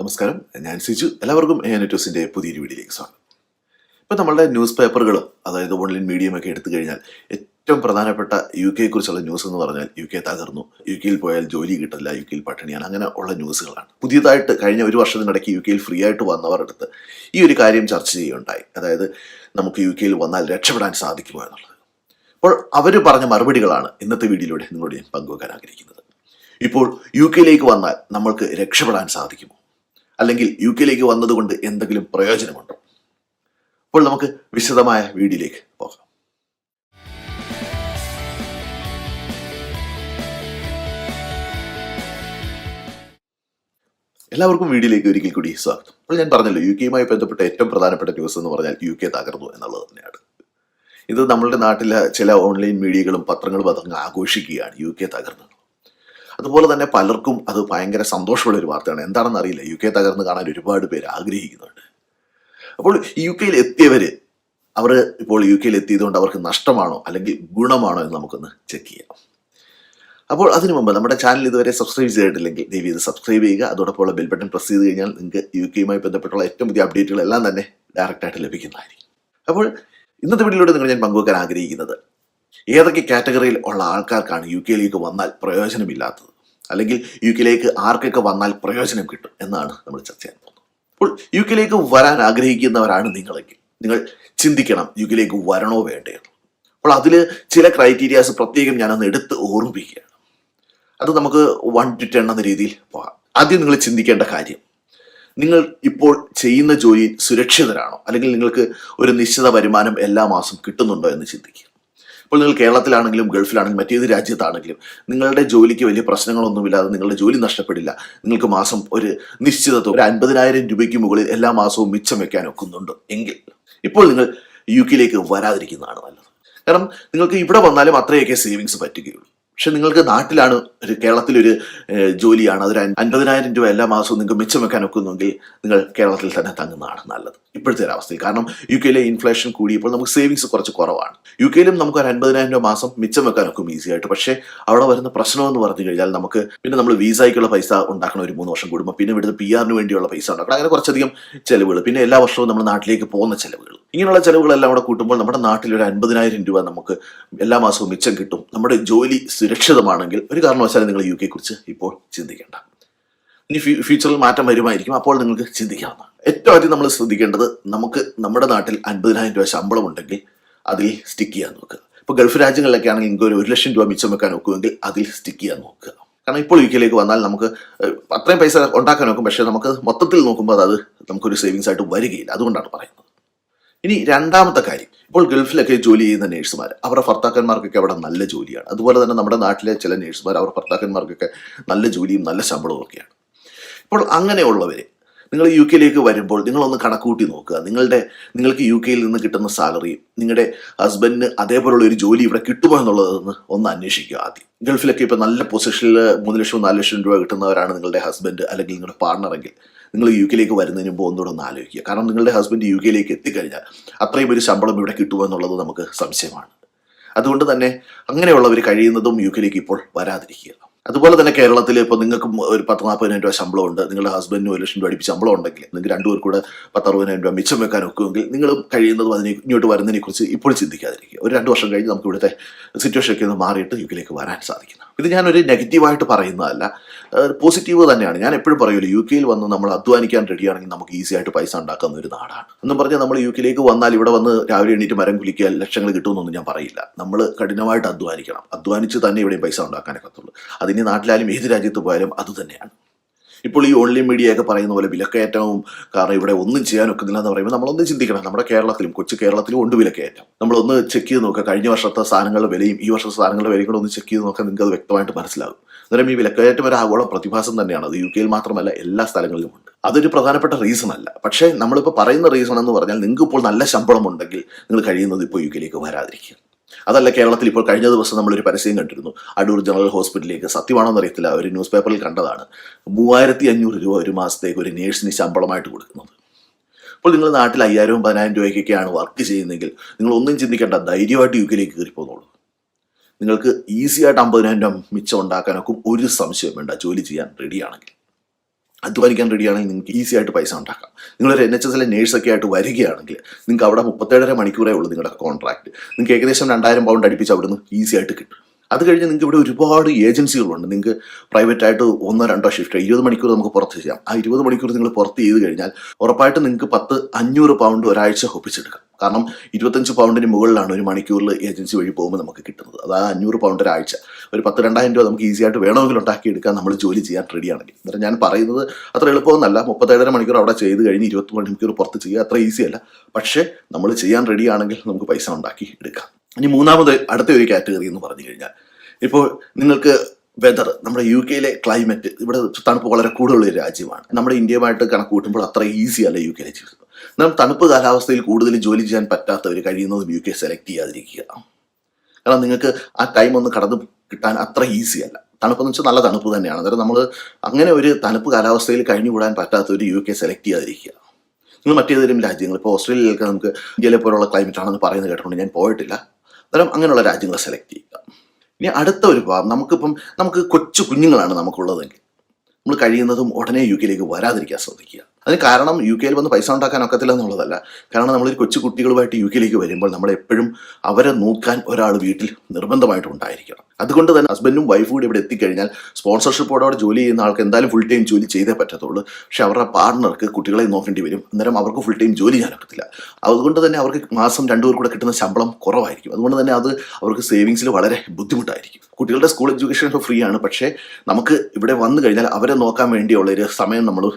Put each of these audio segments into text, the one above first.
നമസ്കാരം. ഞാൻ സിജു. എല്ലാവർക്കും ഏനറ്റോസിന്റെ പുതിയൊരു വീഡിയോയിലേക്ക് സ്വാഗതം. ഇപ്പം നമ്മളുടെ ന്യൂസ് പേപ്പറുകൾ അതായത് ഓൺലൈൻ മീഡിയം ഒക്കെ എടുത്തു കഴിഞ്ഞാൽ ഏറ്റവും പ്രധാനപ്പെട്ട യു കെയെ കുറിച്ചുള്ള ന്യൂസ് എന്ന് പറഞ്ഞാൽ യു കെ തകർന്നു. യു കെയിൽ പോയാൽ ജോലി കിട്ടില്ല യു കെയിൽ പട്ടിണിയാണ്. അങ്ങനെ ഉള്ള ന്യൂസുകളാണ്. പുതിയതായിട്ട് കഴിഞ്ഞ ഒരു വർഷത്തിനിടയ്ക്ക് യു കെയിൽ ഫ്രീ ആയിട്ട് വന്നവർ അടുത്ത് ഈ ഒരു കാര്യം ചർച്ച ചെയ്യുകയുണ്ടായി. അതായത് നമുക്ക് യു കെയിൽ വന്നാൽ രക്ഷപ്പെടാൻ സാധിക്കുമോ എന്നുള്ളത്. അപ്പോൾ അവർ പറഞ്ഞ മറുപടികളാണ് ഇന്നത്തെ വീഡിയോയിലൂടെ നിങ്ങളോട് ഞാൻ പങ്കുവെക്കാൻ ആഗ്രഹിക്കുന്നത്. ഇപ്പോൾ യു കെയിലേക്ക് വന്നാൽ നമ്മൾക്ക് രക്ഷപ്പെടാൻ സാധിക്കുമോ? അല്ലെങ്കിൽ യു കെയിലേക്ക് വന്നതുകൊണ്ട് എന്തെങ്കിലും പ്രയോജനമുണ്ടോ? അപ്പോൾ നമുക്ക് വിശദമായ വീഡിയോയിലേക്ക് പോകാം. എല്ലാവർക്കും വീഡിയോയിലേക്ക് ഒരിക്കൽ കൂടി സ്വാഗതം. അപ്പോൾ ഞാൻ പറഞ്ഞല്ലോ യു കെയുമായി ബന്ധപ്പെട്ട ഏറ്റവും പ്രധാനപ്പെട്ട ന്യൂസ് എന്ന് പറഞ്ഞാൽ യു കെ തകർന്നു എന്നുള്ളത് തന്നെയാണ്. ഇത് നമ്മളുടെ നാട്ടിലെ ചില ഓൺലൈൻ മീഡിയകളും പത്രങ്ങളും അതങ്ങ് ആഘോഷിക്കുകയാണ് യു കെ തകർന്നത് അതുപോലെ തന്നെ പലർക്കും അത് ഭയങ്കര സന്തോഷമുള്ള ഒരു വാർത്തയാണ്. എന്താണെന്ന് അറിയില്ല. യു കെ തകർന്ന് കാണാൻ ഒരുപാട് പേര് ആഗ്രഹിക്കുന്നുണ്ട്. അപ്പോൾ യു കെയിൽ എത്തിയവർ അവർ ഇപ്പോൾ യു കെയിൽ എത്തിയതുകൊണ്ട് അവർക്ക് നഷ്ടമാണോ അല്ലെങ്കിൽ ഗുണമാണോ എന്ന് നമുക്കൊന്ന് ചെക്ക് ചെയ്യാം. അപ്പോൾ അതിനു മുമ്പ് നമ്മുടെ ചാനൽ ഇതുവരെ സബ്സ്ക്രൈബ് ചെയ്തിട്ടില്ലെങ്കിൽ ദയവ് ഇത് സബ്സ്ക്രൈബ് ചെയ്യുക. അതോടൊപ്പം ബെൽ ബട്ടൺ പ്രസ് ചെയ്ത് കഴിഞ്ഞാൽ നിങ്ങൾക്ക് യു കെയുമായി ബന്ധപ്പെട്ടുള്ള ഏറ്റവും പുതിയ അപ്ഡേറ്റുകൾ എല്ലാം തന്നെ ഡയറക്റ്റായിട്ട് ലഭിക്കുന്നതായിരിക്കും. അപ്പോൾ ഇന്നത്തെ വീഡിയോയിലൂടെ നിങ്ങൾ ഞാൻ പങ്കുവെക്കാൻ ആഗ്രഹിക്കുന്നത് ഏതൊക്കെ കാറ്റഗറിയിൽ ഉള്ള ആൾക്കാർക്കാണ് യു കെയിലേക്ക് വന്നാൽ പ്രയോജനമില്ലാത്തത്? അല്ലെങ്കിൽ യു കെയിലേക്ക് ആർക്കൊക്കെ വന്നാൽ പ്രയോജനം കിട്ടും എന്നാണ് നമ്മൾ ചർച്ച ചെയ്യാൻ പോകുന്നത്. അപ്പോൾ യു കെയിലേക്ക് വരാൻ ആഗ്രഹിക്കുന്നവരാണ് നിങ്ങളെങ്കിൽ. നിങ്ങൾ ചിന്തിക്കണം യു കെയിലേക്ക് വരണോ വേണ്ടയോ. അപ്പോൾ അതിൽ ചില ക്രൈറ്റീരിയാസ് പ്രത്യേകം ഞാനൊന്ന് എടുത്ത് ഓർമ്മിപ്പിക്കുകയാണ്. അത് നമുക്ക് വൺ ടു ടെൻ എന്ന രീതിയിൽ പോകാം. ആദ്യം നിങ്ങൾ ചിന്തിക്കേണ്ട കാര്യം. നിങ്ങൾ ഇപ്പോൾ ചെയ്യുന്ന ജോലി സുരക്ഷിതരാണോ? അല്ലെങ്കിൽ നിങ്ങൾക്ക് ഒരു നിശ്ചിത വരുമാനം എല്ലാ മാസം കിട്ടുന്നുണ്ടോ എന്ന് ചിന്തിക്കുക. ഇപ്പോൾ നിങ്ങൾ കേരളത്തിലാണെങ്കിലും ഗൾഫിലാണെങ്കിലും മറ്റേത് രാജ്യത്താണെങ്കിലും നിങ്ങളുടെ ജോലിക്ക് വലിയ പ്രശ്നങ്ങളൊന്നുമില്ലാതെ നിങ്ങളുടെ ജോലി നഷ്ടപ്പെടില്ല. നിങ്ങൾക്ക് മാസം ഒരു നിശ്ചിത ഒരു അൻപതിനായിരം രൂപയ്ക്ക് മുകളിൽ എല്ലാ മാസവും മിച്ചം വെക്കാൻ ഒക്കുന്നുണ്ട് എങ്കിൽ. ഇപ്പോൾ നിങ്ങൾ യു കെയിലേക്ക് വരാതിരിക്കുന്നതാണ് നല്ലത്. കാരണം നിങ്ങൾക്ക് ഇവിടെ വന്നാലും അത്രയൊക്കെ സേവിങ്സ് പറ്റുകയുള്ളൂ. പക്ഷെ നിങ്ങൾക്ക് നാട്ടിലാണ് ഒരു കേരളത്തിലൊരു ജോലിയാണ്. അതൊരു അൻ- അൻപതിനായിരം രൂപ എല്ലാ മാസവും നിങ്ങൾക്ക് മിച്ചം വെക്കാൻ ഒക്കുന്നുണ്ടെങ്കിൽ നിങ്ങൾ കേരളത്തിൽ തന്നെ തങ്ങുന്നതാണ് നല്ലത്. ഇപ്പോഴത്തെ ഒരു അവസ്ഥയിൽ. കാരണം യു കെയിലെ ഇൻഫ്ലേഷൻ കൂടിയപ്പോൾ നമുക്ക് സേവിങ്സ് കുറച്ച് കുറവാണ്. യു കെയിലും നമുക്ക് ഒരു അൻപതിനായിരം രൂപ മാസം മിച്ചം വെക്കാൻ ഒക്കും ഈസി ആയിട്ട്. പക്ഷേ അവിടെ വരുന്ന പ്രശ്നം എന്ന് പറഞ്ഞു കഴിഞ്ഞാൽ നമുക്ക് പിന്നെ നമ്മൾ വിസയ്ക്കുള്ള പൈസ ഉണ്ടാക്കണം ഒരു മൂന്ന് വർഷം കൂടുമ്പോൾ പിന്നെ ഇവിടുത്തെ പി ആറിന് വേണ്ടിയുള്ള പൈസ ഉണ്ടാക്കണം. അങ്ങനെ കുറച്ചധികം ചെലവുകൾ. പിന്നെ എല്ലാ വർഷവും നമ്മൾ നാട്ടിലേക്ക് പോകുന്ന ചെലവുകൾ. ഇങ്ങനെയുള്ള ചെലവുകളെല്ലാം അവിടെ കൂട്ടുമ്പോൾ നമ്മുടെ നാട്ടിൽ ഒരു അൻപതിനായിരം രൂപ നമുക്ക് എല്ലാ മാസവും മിച്ചം കിട്ടും. നമ്മുടെ ജോലി സുരക്ഷിതമാണെങ്കിൽ ഒരു കാരണവശാലും നിങ്ങൾ യു കുറിച്ച് ഇപ്പോൾ ചിന്തിക്കേണ്ട. ഇനി ഫ്യൂ- ഫ്യൂച്ചറിൽ മാറ്റം വരുമായിരിക്കും. അപ്പോൾ നിങ്ങൾക്ക് ചിന്തിക്കാവുന്നതാണ് ഏറ്റവും ആദ്യം നമ്മൾ ശ്രദ്ധിക്കേണ്ടത് നമുക്ക് നമ്മുടെ നാട്ടിൽ അൻപതിനായിരം രൂപ ശമ്പളം ഉണ്ടെങ്കിൽ അതിൽ സ്റ്റിക്ക് ചെയ്യാൻ നോക്കുക. ഇപ്പോൾ ഗൾഫ് രാജ്യങ്ങളിലൊക്കെ ആണെങ്കിൽ നിങ്ങൾക്ക് ഒരു ലക്ഷം രൂപ മിച്ചം വെക്കാൻ നോക്കുമെങ്കിൽ അതിൽ സ്റ്റിക്ക് ചെയ്യാൻ നോക്കുക. കാരണം ഇപ്പോൾ യു കെയിലേക്ക് വന്നാൽ നമുക്ക് അത്രയും പൈസ ഉണ്ടാക്കാൻ നോക്കും പക്ഷേ നമുക്ക് മൊത്തത്തിൽ നോക്കുമ്പോൾ അത് നമുക്കൊരു സേവിങ്സ് ആയിട്ട് വരികയില്ല. അതുകൊണ്ടാണ് പറയുന്നത്. ഇനി രണ്ടാമത്തെ കാര്യം. ഇപ്പോൾ ഗൾഫിലൊക്കെ ജോലി ചെയ്യുന്ന നേഴ്സുമാർ അവരുടെ ഭർത്താക്കന്മാർക്കൊക്കെ അവിടെ നല്ല ജോലിയാണ്. അതുപോലെ തന്നെ നമ്മുടെ നാട്ടിലെ ചില നേഴ്സുമാർ അവരുടെ ഭർത്താക്കന്മാർക്കൊക്കെ നല്ല ജോലിയും നല്ല ശമ്പളവും ഒക്കെയാണ് ഇപ്പോൾ അങ്ങനെയുള്ളവരെ നിങ്ങൾ യു കെയിലേക്ക് വരുമ്പോൾ നിങ്ങളൊന്ന് കണക്കൂട്ടി നോക്കുക. നിങ്ങളുടെ നിങ്ങൾക്ക് യു കെയിൽ നിന്ന് കിട്ടുന്ന സാലറിയും നിങ്ങളുടെ ഹസ്ബൻഡിന് അതേപോലുള്ള ഒരു ജോലി ഇവിടെ കിട്ടുമോ എന്നുള്ളതെന്ന് ഒന്ന് അന്വേഷിക്കുക ആദ്യം. ഗൾഫിലൊക്കെ ഇപ്പോൾ നല്ല പൊസിഷനിൽ മൂന്ന് ലക്ഷം നാല് ലക്ഷം രൂപ കിട്ടുന്നവരാണ് നിങ്ങളുടെ ഹസ്ബൻഡ് അല്ലെങ്കിൽ നിങ്ങളുടെ പാർട്ണറെങ്കിൽ നിങ്ങൾ യു കെയിലേക്ക് വരുന്നതിന് മുമ്പ് ഒന്നുകൂടെ ഒന്ന് ആലോചിക്കുക. കാരണം നിങ്ങളുടെ ഹസ്ബൻഡ് യു കെയിലേക്ക് എത്തിക്കഴിഞ്ഞാൽ അത്രയും ഒരു ശമ്പളം ഇവിടെ കിട്ടുമോ എന്നുള്ളത് നമുക്ക് സംശയമാണ്. അതുകൊണ്ട് തന്നെ അങ്ങനെയുള്ളവർ കഴിയുന്നതും യു കെയിലേക്ക് ഇപ്പോൾ വരാതിരിക്കുക. അതുപോലെ തന്നെ കേരളത്തിൽ ഇപ്പോൾ നിങ്ങൾക്ക് ഒരു പത്ത് നാൽപ്പതിനായിരം രൂപ ശമ്പളം ഉണ്ട് നിങ്ങളുടെ ഹസ്ബൻഡിന് ഒരു ലക്ഷം രൂപ അടുപ്പിച്ച് ശമ്പളം ഉണ്ടെങ്കിൽ നിങ്ങൾക്ക് രണ്ടുപേർ കൂടെ പത്ത് അറുപതിനായിരം രൂപ മിച്ചം വെക്കാൻ ഒക്കുമെങ്കിൽ നിങ്ങൾ കഴിയുന്നത് അതിനെ ഇങ്ങോട്ട് വരുന്നതിനെക്കുറിച്ച് ഇപ്പോൾ ചിന്തിക്കാതിരിക്കുക. ഒരു രണ്ട് വർഷം കഴിഞ്ഞ് നമുക്ക് ഇവിടുത്തെ സിറ്റുവേഷൻ ഒക്കെ ഒന്ന് മാറിയിട്ട് യുഗിലേക്ക് വരാൻ സാധിക്കുന്നു. ഇത് ഞാനൊരു നെഗറ്റീവായിട്ട് പറയുന്നതല്ല. പോസിറ്റീവ് തന്നെയാണ്. ഞാൻ എപ്പോഴും പറയുമല്ലോ യു കെയിൽ വന്ന് നമ്മൾ അധ്വാനിക്കാൻ റെഡിയാണെങ്കിൽ നമുക്ക് ഈസി ആയിട്ട് പൈസ ഉണ്ടാക്കുന്ന ഒരു നാടാണ്. എന്നും പറഞ്ഞാൽ നമ്മൾ യു കെയിലേക്ക് വന്നാൽ ഇവിടെ വന്ന് രാവിലെ എണീറ്റ് മരം കുലിക്കുക ലക്ഷങ്ങൾ കിട്ടുമെന്നൊന്നും ഞാൻ പറയില്ല. നമ്മൾ കഠിനമായിട്ട് അധ്വാനിക്കണം. അധ്വാനിച്ച് തന്നെ ഇവിടെ പൈസ ഉണ്ടാക്കാനൊക്കത്തുള്ളൂ. അതിന് നാട്ടിലായാലും ഏത് രാജ്യത്ത് പോയാലും അത് തന്നെയാണ്. ഇപ്പോൾ ഈ ഓൺലൈൻ മീഡിയ ഒക്കെ പറയുന്ന പോലെ വിലക്കയറ്റവും കാരണം ഇവിടെ ഒന്നും ചെയ്യാൻ ഒക്കുന്നില്ല എന്ന് പറയുമ്പോൾ നമ്മളൊന്ന് ചിന്തിക്കണം. നമ്മുടെ കേരളത്തിലും കൊച്ചു കേരളത്തിലും ഉണ്ട് വിലക്കയറ്റം. നമ്മളൊന്ന് ചെക്ക് ചെയ്ത് നോക്കുക. കഴിഞ്ഞ വർഷത്തെ സാധനങ്ങളുടെ വിലയും ഈ വർഷത്തെ സാധനങ്ങളുടെ വിലയും കൂടെ ഒന്ന് ചെക്ക് ചെയ്ത് നോക്കാൻ നിങ്ങൾക്ക് അത് വ്യക്തമായിട്ട് മനസ്സിലാകും. അന്നേരം ഈ വിലക്കയറ്റം ഒരു ആഗോള പ്രതിഭാസം തന്നെയാണ്. അത് യു കെയിൽ മാത്രമല്ല എല്ലാ സ്ഥലങ്ങളിലും ഉണ്ട്. അതൊരു പ്രധാനപ്പെട്ട റീസൺ അല്ല. പക്ഷേ നമ്മളിപ്പോൾ പറയുന്ന റീസൺ എന്ന് പറഞ്ഞാൽ നിങ്ങൾക്ക് ഇപ്പോൾ നല്ല ശമ്പളം ഉണ്ടെങ്കിൽ നിങ്ങൾ കഴിയുന്നത് ഇപ്പോൾ യു കെയിലേക്ക് വരാതിരിക്കുക. അതല്ല കേരളത്തിൽ ഇപ്പോൾ കഴിഞ്ഞ ദിവസം നമ്മളൊരു പരസ്യം കണ്ടിരുന്നു. അടൂർ ജനറൽ ഹോസ്പിറ്റലിലേക്ക് സത്യമാണോ എന്നറിയത്തില്ല ഒരു ന്യൂസ് പേപ്പറിൽ കണ്ടതാണ്. മൂവായിരത്തി അഞ്ഞൂറ് രൂപ ഒരു മാസത്തേക്ക് ഒരു നേഴ്സിന് ശമ്പളമായിട്ട് കൊടുക്കുന്നത്. അപ്പോൾ നിങ്ങൾ നാട്ടിൽ അയ്യായിരവും പതിനായിരം രൂപയ്ക്കൊക്കെയാണ് വർക്ക് ചെയ്യുന്നതെങ്കിൽ നിങ്ങൾ ഒന്നും ചിന്തിക്കേണ്ട ധൈര്യമായിട്ട് യു കെയിലേക്ക് കയറിപ്പോന്നോളൂ നിങ്ങൾക്ക് ഈസി ആയിട്ട് അമ്പതിനായിരം രൂപ മിച്ചം ഉണ്ടാക്കാനൊക്കെ ഒരു സംശയം വേണ്ട ജോലി ചെയ്യാൻ റെഡിയാണെങ്കിൽ അധ്വാനിക്കാൻ റെഡിയാണെങ്കിൽ നിങ്ങൾക്ക് ഈസി ആയിട്ട് പൈസ ഉണ്ടാക്കാം. നിങ്ങളൊരു എൻ എച്ച് എസിലെ നേഴ്സൊക്കെ ആയിട്ട് വരികയാണെങ്കിൽ നിങ്ങൾക്ക് അവിടെ മുപ്പത്തേഴര മണിക്കൂറേ ഉള്ളൂ നിങ്ങളുടെ കോൺട്രാക്ട് നിങ്ങൾക്ക് ഏകദേശം രണ്ടായിരം പൗണ്ട് അടുപ്പിച്ച് നിന്ന് ഈസി ആയിട്ട് കിട്ടും. അത് കഴിഞ്ഞ് നിങ്ങൾക്ക് ഇവിടെ ഒരുപാട് ഏജൻസികളുണ്ട് നിങ്ങൾക്ക് പ്രൈവറ്റ് ആയിട്ട് ഒന്നോ രണ്ടോ ഷിഫ്റ്റ് ഇരുപത് മണിക്കൂർ നമുക്ക് പുറത്ത് ചെയ്യാം. ആ ഇരുപത് മണിക്കൂർ നിങ്ങൾ പുറത്ത് ചെയ്ത് കഴിഞ്ഞാൽ ഉറപ്പായിട്ട് നിങ്ങൾക്ക് പത്ത് അഞ്ഞൂറ് പൗണ്ട് ഒരാഴ്ച ഒപ്പിച്ചെടുക്കാം. കാരണം ഇരുപത്തഞ്ച് പൗണ്ടിന് മുകളിലാണ് ഒരു മണിക്കൂറിൽ ഏജൻസി വഴി പോകുമ്പോൾ നമുക്ക് കിട്ടുന്നത്. അതാ അഞ്ഞൂറ് പൗണ്ട് ഒരാഴ്ച. ഒരു പത്ത് രണ്ടായിരം രൂപ നമുക്ക് ഈസി ആയിട്ട് വേണമെങ്കിൽ ഉണ്ടാക്കിയെടുക്കാൻ നമ്മൾ ജോലി ചെയ്യാൻ റെഡിയാണെങ്കിൽ അന്നേരം ഞാൻ പറയുന്നത് അത്ര എളുപ്പമൊന്നല്ല. മുപ്പത്തേഴര മണിക്കൂർ അവിടെ ചെയ്ത് കഴിഞ്ഞ് ഇരുപത്തി മണിക്കൂർ പുറത്ത് ചെയ്യുക അത്ര ഈസി അല്ല. പക്ഷേ നമ്മൾ ചെയ്യാൻ റെഡിയാണെങ്കിൽ നമുക്ക് പൈസ ഉണ്ടാക്കി എടുക്കാം. ഇനി മൂന്നാമത് അടുത്ത ഒരു കാറ്റഗറി എന്ന് പറഞ്ഞു കഴിഞ്ഞാൽ ഇപ്പോൾ നിങ്ങൾക്ക് വെതർ നമ്മുടെ യു കെയിലെ ക്ലൈമറ്റ് ഇവിടെ തണുപ്പ് വളരെ കൂടുതലുള്ള രാജ്യമാണ്. നമ്മുടെ ഇന്ത്യയുമായിട്ട് കണക്ക് കൂട്ടുമ്പോൾ അത്ര ഈസി അല്ല യു കെയിലെ ജീവിതം. നാം തണുപ്പ് കാലാവസ്ഥയിൽ കൂടുതൽ ജോലി ചെയ്യാൻ പറ്റാത്തവർ കഴിയുന്നതും യു കെ സെലക്ട് ചെയ്യാതിരിക്കുക. കാരണം നിങ്ങൾക്ക് ആ ടൈം ഒന്ന് കടന്നു കിട്ടാൻ അത്ര ഈസി അല്ല. തണുപ്പെന്ന് വെച്ചാൽ നല്ല തണുപ്പ് തന്നെയാണ്. അന്നേരം നമ്മൾ അങ്ങനെ ഒരു തണുപ്പ് കാലാവസ്ഥയിൽ കഴിഞ്ഞുകൂടാൻ ഒരു യു കെ സെലക്ട് ചെയ്യാതിരിക്കുക. നിങ്ങൾ മറ്റേതെങ്കിലും രാജ്യങ്ങൾ ഇപ്പോൾ ഓസ്ട്രേലിയയിലൊക്കെ നമുക്ക് ഇന്ത്യയിലെ പോലുള്ള ക്ലൈമറ്റ് ആണെന്ന് പറയുന്നത് കേട്ടുകൊണ്ട് ഞാൻ പോയിട്ടില്ല. അന്നേരം അങ്ങനെയുള്ള രാജ്യങ്ങളെ സെലക്ട് ചെയ്യുക. ഇനി അടുത്ത ഒരു ഭാഗം നമുക്കിപ്പം നമുക്ക് കൊച്ചു കുഞ്ഞുങ്ങളാണ് നമുക്കുള്ളതെങ്കിൽ. നമ്മൾ കഴിയുന്നതും ഉടനെ യു കെയിലേക്ക് വരാതിരിക്കാൻ ശ്രദ്ധിക്കുക. അതിന് കാരണം യു കെയിൽ വന്ന് പൈസ ഉണ്ടാക്കാൻ ഒക്കത്തില്ല എന്നുള്ളതല്ല. കാരണം നമ്മളൊരു കൊച്ചു കുട്ടികളുമായിട്ട് യു കെയിലേക്ക് വരുമ്പോൾ നമ്മൾ എപ്പോഴും അവരെ നോക്കാൻ ഒരാൾ വീട്ടിൽ നിർബന്ധമായിട്ടും ഉണ്ടായിരിക്കണം. അതുകൊണ്ട് തന്നെ ഹസ്ബൻഡും വൈഫും കൂടി ഇവിടെ എത്തിക്കഴിഞ്ഞാൽ സ്പോൺസർഷിപ്പോടെ അവിടെ ജോലി ചെയ്യുന്ന ആൾക്ക് എന്തായാലും ഫുൾ ടൈം ജോലി ചെയ്തേ പറ്റത്തുള്ളൂ. പക്ഷെ അവരുടെ പാർട്ണർക്ക് കുട്ടികളെ നോക്കേണ്ടി വരും. അന്നേരം അവർക്ക് ഫുൾ ടൈം ജോലി ചെയ്യാൻ ഒക്കത്തില്ല. അതുകൊണ്ട് തന്നെ അവർക്ക് മാസം രണ്ടു പേർ കൂടെ കിട്ടുന്ന ശമ്പളം കുറവായിരിക്കും. അതുകൊണ്ട് തന്നെ അത് അവർക്ക് സേവിങ്സിൽ വളരെ ബുദ്ധിമുട്ടായിരിക്കും. കുട്ടികളുടെ സ്കൂൾ എഡ്യൂക്കേഷൻ ഫ്രീ ആണ്. പക്ഷേ നമുക്ക് ഇവിടെ വന്നു കഴിഞ്ഞാൽ അവരെ നോക്കാൻ വേണ്ടിയുള്ള ഒരു സമയം നമ്മൾ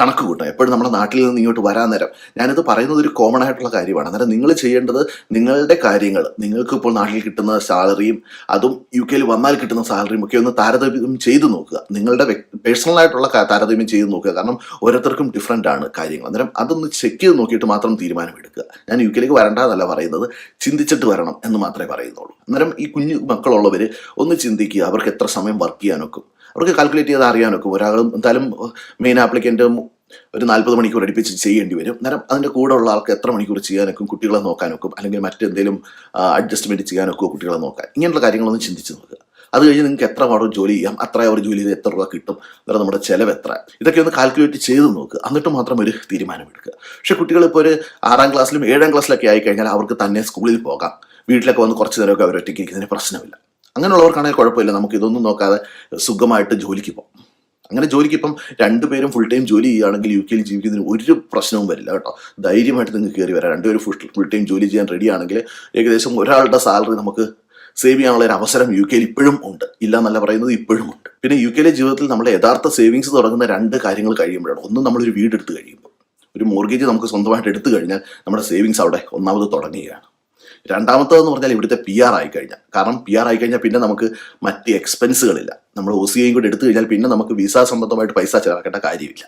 കണക്ക് കൂട്ടണം എപ്പോഴും നമ്മുടെ നാട്ടിൽ നിന്ന് ഇങ്ങോട്ട് വരാൻ നേരം ഞാനിത് പറയുന്നത് ഒരു കോമൺ ആയിട്ടുള്ള കാര്യമാണ്. അന്നേരം നിങ്ങൾ ചെയ്യേണ്ടത് നിങ്ങളുടെ കാര്യങ്ങൾ നിങ്ങൾക്ക് ഇപ്പോൾ നാട്ടിൽ കിട്ടുന്ന സാലറിയും അതും യു കെയിൽ വന്നാൽ കിട്ടുന്ന സാലറിയും ഒക്കെ ഒന്ന് താരതമ്യം ചെയ്ത് നോക്കുക. നിങ്ങളുടെ പേഴ്സണൽ ആയിട്ടുള്ള താരതമ്യം ചെയ്ത് നോക്കുക. കാരണം ഓരോരുത്തർക്കും ഡിഫറെന്റ് ആണ് കാര്യങ്ങൾ. അന്നേരം അതൊന്ന് ചെക്ക് ചെയ്ത് നോക്കിയിട്ട് മാത്രം തീരുമാനമെടുക്കുക. ഞാൻ യു കെയിലേക്ക് വരണ്ടെന്നല്ല പറയുന്നത്. ചിന്തിച്ചിട്ട് വരണം എന്ന് മാത്രമേ പറയുന്നുള്ളൂ. അന്നേരം ഈ കുഞ്ഞു മക്കളുള്ളവർ ഒന്ന് ചിന്തിക്കുക. അവർക്ക് എത്ര സമയം വർക്ക് ചെയ്യാനൊക്കും. അവർക്ക് കാൽക്കുലേറ്റ് ചെയ്ത് അറിയാനൊക്കെ ഒരാളും എന്തായാലും മെയിൻ ആപ്ലിക്കന്റ് ഒരു നാൽപ്പത് മണിക്കൂർ അടുപ്പിച്ച് ചെയ്യേണ്ടി വരും. നേരം അതിന്റെ കൂടെ ഉള്ള ആൾക്ക് എത്ര മണിക്കൂർ ചെയ്യാനൊക്കെ കുട്ടികളെ നോക്കാനൊക്കെ അല്ലെങ്കിൽ മറ്റെന്തെങ്കിലും അഡ്ജസ്റ്റ്മെന്റ് ചെയ്യാനൊക്കെ കുട്ടികളെ നോക്കാൻ. ഇങ്ങനെയുള്ള കാര്യങ്ങളൊന്നും ചിന്തിച്ച് നോക്കുക. അത് കഴിഞ്ഞ് നിങ്ങൾക്ക് എത്ര പാടും ജോലി ചെയ്യാം അത്ര അവർ ജോലി ചെയ്ത് എത്ര രൂപ കിട്ടും അന്നേരം നമ്മുടെ ചിലവ് എത്ര. ഇതൊക്കെ ഒന്ന് കാൽക്കുലേറ്റ് ചെയ്ത് നോക്കുക. എന്നിട്ട് മാത്രം ഒരു തീരുമാനമെടുക്കുക പക്ഷെ കുട്ടികൾ ഇപ്പോൾ ഒരു ആറാം ക്ലാസ്സിലും ഏഴാം ക്ലാസ്സിലൊക്കെ ആയി കഴിഞ്ഞാൽ അവർക്ക് തന്നെ സ്കൂളിൽ പോകാം. വീട്ടിലൊക്കെ വന്ന് കുറച്ച് നേരമൊക്കെ അവർ ഒറ്റയ്ക്ക് ഇരിക്കുന്നതിന് പ്രശ്നമില്ല. അങ്ങനെയുള്ളവർക്കാണെങ്കിൽ കുഴപ്പമില്ല. നമുക്ക് ഇതൊന്നും നോക്കാതെ സുഖമായിട്ട് ജോലിക്ക് പോകാം. അങ്ങനെ ജോലിക്ക് ഇപ്പം രണ്ടുപേരും ഫുൾ ടൈം ജോലി ചെയ്യുകയാണെങ്കിൽ യു കെയിൽ ജീവിക്കുന്നതിന് ഒരു പ്രശ്നവും വരില്ല കേട്ടോ. ധൈര്യമായിട്ട് നിങ്ങൾക്ക് കയറി വരാം. രണ്ടുപേരും ഫുൾ ഫുൾ ടൈം ജോലി ചെയ്യാൻ റെഡി ആണെങ്കിൽ ഏകദേശം ഒരാളുടെ സാലറി നമുക്ക് സേവ് ചെയ്യാനുള്ള ഒരു അവസരം യു കെയിൽ ഇപ്പോഴും ഉണ്ട്. ഇല്ല എന്നല്ല പറയുന്നത് ഇപ്പോഴും ഉണ്ട്. പിന്നെ യു കെയിലെ ജീവിതത്തിൽ നമ്മുടെ യഥാർത്ഥ സേവിങ്സ് തുടങ്ങുന്ന രണ്ട് കാര്യങ്ങൾ കഴിയുമ്പോഴാണ്. ഒന്ന് നമ്മളൊരു വീട് എടുത്ത് കഴിയുമ്പോൾ. ഒരു മോർഗേജ് നമുക്ക് സ്വന്തമായിട്ട് എടുത്തു കഴിഞ്ഞാൽ നമ്മുടെ സേവിങ്സ് അവിടെ ഒന്നാമത് തുടങ്ങുകയാണ്. രണ്ടാമത്തതെന്ന് പറഞ്ഞാൽ ഇവിടുത്തെ പി ആർ ആയിക്കഴിഞ്ഞാൽ കാരണം പി ആർ ആയിക്കഴിഞ്ഞാൽ പിന്നെ നമുക്ക് മറ്റ് എക്സ്പെൻസുകളില്ല നമ്മൾ ഒ സി ഐയും കൂടി എടുത്തു കഴിഞ്ഞാൽ പിന്നെ നമുക്ക് വിസ സംബന്ധമായിട്ട് പൈസ ചിലവാക്കേണ്ട കാര്യമില്ല.